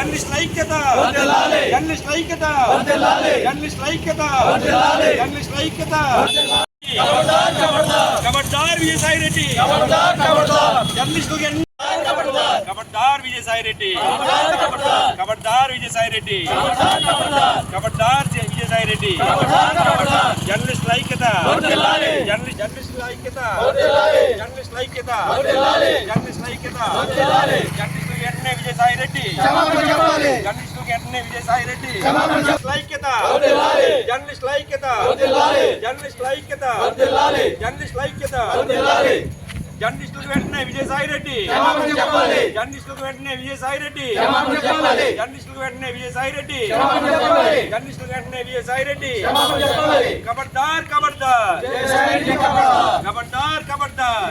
Enlist ఐక్యత. Enlist ఐక్యత. Enlist ఐక్యత. ఎన్లిస్ట్ ఐక్యత. కబడ్దార్ విజయసాయి రెడ్డి ఎన్లిస్టులు ఎన్ని కబడ్దార్ విజయసాయి రెడ్డి కబడ్దార్ విజయసాయి రెడ్డి కబడ్దార్ విజయసాయి రెడ్డి జర్నలిస్టుల ఐక్యత. జర్నలిస్టుల ఐక్యత. జర్నలిస్టుల ఐక్యత. జర్నలిస్టుల ఐక్యత. కమ్యూనిస్టులకు వెంటనే విజయసాయి రెడ్డి కమ్యూనిస్టులకు వెంటనే విజయసాయి రెడ్డి ఐక్యత జర్నలిస్ట్ ఐక్యత జర్నలిస్ట్ ఐక్యత జర్నలిస్ట్ ఐక్యత జర్నలిస్టులకు వెంటనే విజయసాయి రెడ్డి జర్నలిస్టులకు వెంటనే విజయసాయి రెడ్డి జర్నలిస్టులకు వెంటనే విజయసాయి రెడ్డి జర్నలిస్టులకు వెంటనే విజయసాయి రెడ్డి ఖబర్దార్ ఖబర్దార్ ఖబర్దార్ ఖబర్దార్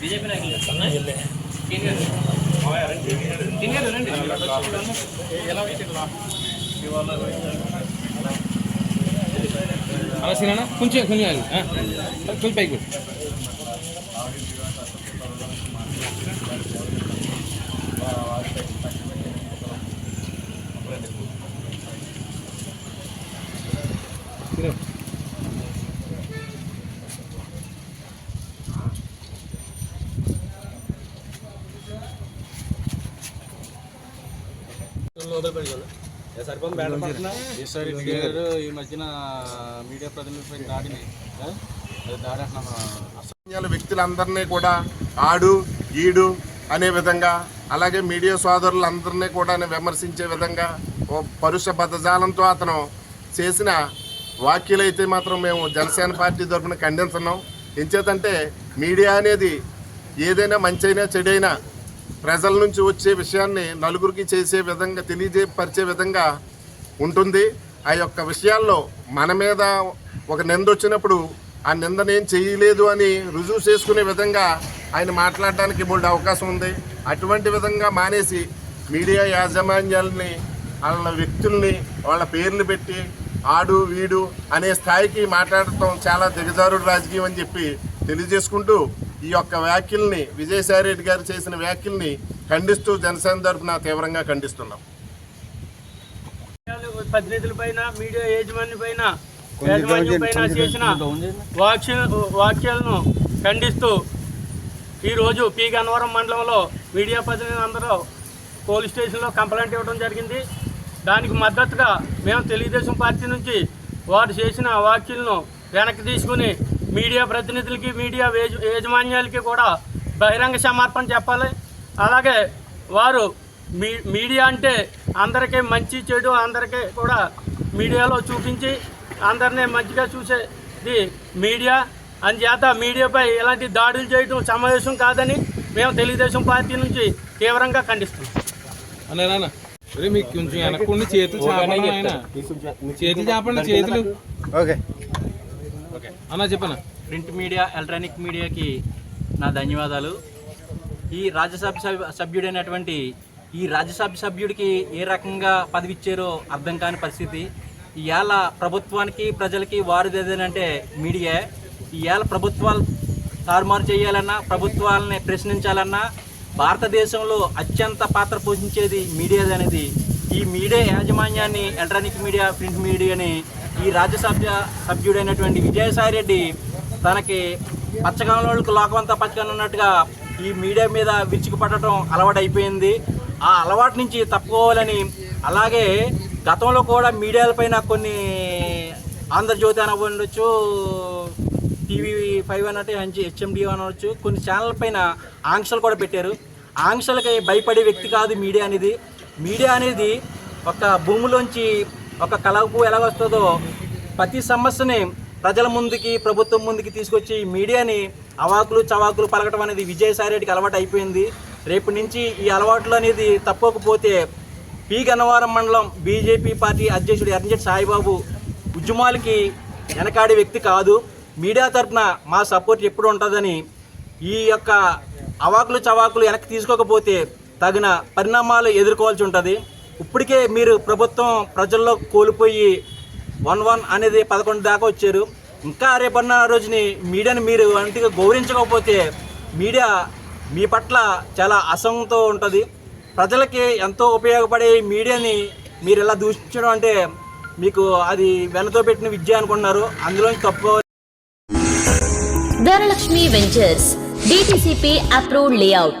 బీజేపీ నాయకులు తినేది రండి ఇవాళ ಅಲ್ಲ ಸಿನಣ್ಣ ಕುಂಚೆ ಕುನಿ ಅಲ್ಲಿ ಹಾಂ ಸ್ವಲ್ಪ ಬಿಡು ಮೊದಲು ಬೆಳೆಯೋಣ గారు ఈ మధ్యన మీడియా ప్రతినిధులపై దాడిని దాడి వ్యక్తులందరినీ కూడా ఆడు ఈడు అనే విధంగా అలాగే మీడియా సోదరులందరినీ కూడా విమర్శించే విధంగా ఓ పరుష పదజాలంతో అతను చేసిన వ్యాఖ్యలైతే మాత్రం మేము జనసేన పార్టీ తరఫున ఖండిస్తున్నాం ఎంచేతంటే మీడియా అనేది ఏదైనా మంచైనా చెడైనా ప్రజల నుంచి వచ్చే విషయాన్ని నలుగురికి చేసే విధంగా తెలియజేపరిచే విధంగా ఉంటుంది. ఆ యొక్క విషయాల్లో మన మీద ఒక నింద వచ్చినప్పుడు ఆ నింద నేను చేయలేదు అని రుజువు చేసుకునే విధంగా ఆయన మాట్లాడడానికి బోల్డ్ అవకాశం ఉంది. అటువంటి విధంగా మానేసి మీడియా యాజమాన్యాలని వాళ్ళ వ్యక్తుల్ని వాళ్ళ పేర్లు పెట్టి ఆడు వీడు అనే స్థాయికి మాట్లాడటం చాలా దిగజారుడు రాజకీయం అని చెప్పి తెలియజేసుకుంటూ ఈ యొక్క వ్యాఖ్యల్ని విజయసాయి రెడ్డి గారు చేసిన వ్యాఖ్యల్ని ఖండిస్తూ జనసేన తరఫున తీవ్రంగా ఖండిస్తున్నాం. ప్రతినిధుల పైన మీడియా యాజమాన్య పైన యాజమాన్యం పైన చేసిన వాక్య వాక్యాలను ఖండిస్తూ ఈరోజు పీ గన్నవరం మండలంలో మీడియా ప్రతినిధులు అందరూ పోలీస్ స్టేషన్లో కంప్లైంట్ ఇవ్వడం జరిగింది. దానికి మద్దతుగా మేము తెలుగుదేశం పార్టీ నుంచి వారు చేసిన వ్యాఖ్యలను వెనక్కి తీసుకుని మీడియా ప్రతినిధులకి మీడియా యాజ- యాజమాన్యాలకి కూడా బహిరంగ సమర్పణ చెప్పాలి. అలాగే వారు మీ మీడియా అంటే అందరికీ మంచి చెడు అందరికీ కూడా మీడియాలో చూపించి అందరినీ మంచిగా చూసేది మీడియా. అందుచేత మీడియాపై ఇలాంటి దాడులు చేయడం సమావేశం కాదని మేము తెలుగుదేశం పార్టీ నుంచి తీవ్రంగా ఖండిస్తున్నాం. మీకు కొంచెం వెనక్కుండి చేతులు చేతులు చాపండి చేతులు. ఓకే. అన్న చెప్పన్న ప్రింట్ మీడియా ఎలక్ట్రానిక్ మీడియాకి నా ధన్యవాదాలు. ఈ రాజ్యసభ సభ్యుడైనటువంటి ఈ రాజ్యసభ సభ్యుడికి ఏ రకంగా పదవి ఇచ్చారో అర్థం కాని పరిస్థితి. ఇవాళ ప్రభుత్వానికి ప్రజలకి వారిది ఏదేనంటే మీడియా. ఇవాళ ప్రభుత్వాలు తారుమారు చేయాలన్నా ప్రభుత్వాలని ప్రశ్నించాలన్నా భారతదేశంలో అత్యంత పాత్ర పోషించేది మీడియా అనేది. ఈ మీడియా యాజమాన్యాన్ని ఎలక్ట్రానిక్ మీడియా ప్రింట్ మీడియాని ఈ రాజ్యసభ సభ్యుడైనటువంటి విజయసాయి రెడ్డి తనకి పచ్చగంలోకి లోకమంతా పచ్చగా ఉన్నట్టుగా ఈ మీడియా మీద విరుచుకుపడటం అలవాటు అయిపోయింది ఆ అలవాటు నుంచి తప్పుకోవాలని అలాగే గతంలో కూడా మీడియాలపైన కొన్ని ఆంధ్రజ్యోతి అనవచ్చు టీవీ ఫైవ్ అన్నట్టు హెచ్ఎండి అనవచ్చు కొన్ని ఛానల్ పైన ఆంక్షలు కూడా పెట్టారు. ఆంక్షలకి భయపడే వ్యక్తి కాదు మీడియా అనేది. మీడియా అనేది ఒక భూమిలోంచి ఒక కలపు ఎలా వస్తుందో ప్రతి సమస్యని ప్రజల ముందుకి ప్రభుత్వం ముందుకి తీసుకొచ్చి మీడియాని అవాకులు చవాకులు పలకటం అనేది విజయసాయి రెడ్డికి అలవాటు అయిపోయింది. రేపు నుంచి ఈ అలవాట్లు అనేది తప్పకపోతే పి. గన్నవరం మండలం బీజేపీ పార్టీ అధ్యక్షుడు ఎర్రంజెట్ సాయిబాబు ఉద్యమాలకి వెనకాడే వ్యక్తి కాదు. మీడియా తరఫున మా సపోర్ట్ ఎప్పుడు ఉంటుందని ఈ యొక్క అవాకులు చవాకులు వెనక్కి తీసుకోకపోతే తగిన పరిణామాలు ఎదుర్కోవాల్సి ఉంటుంది. ఇప్పటికే మీరు ప్రభుత్వం ప్రజల్లో కోల్పోయి వన్ వన్ అనేది పదకొండు దాకా వచ్చారు. ఇంకా రేపన్న రోజుని మీడియాని మీరు అంతగా గౌరవించకపోతే మీడియా మీ పట్ల చాలా అసహంతో ఉంటుంది. ప్రజలకి ఎంతో ఉపయోగపడే మీడియాని మీరు ఇలా దూషించడం అంటే మీకు అది వెనతో పెట్టిన విద్య అనుకున్నారు అందులో తప్పు Dhanalakshmi ventures DTCP approved layout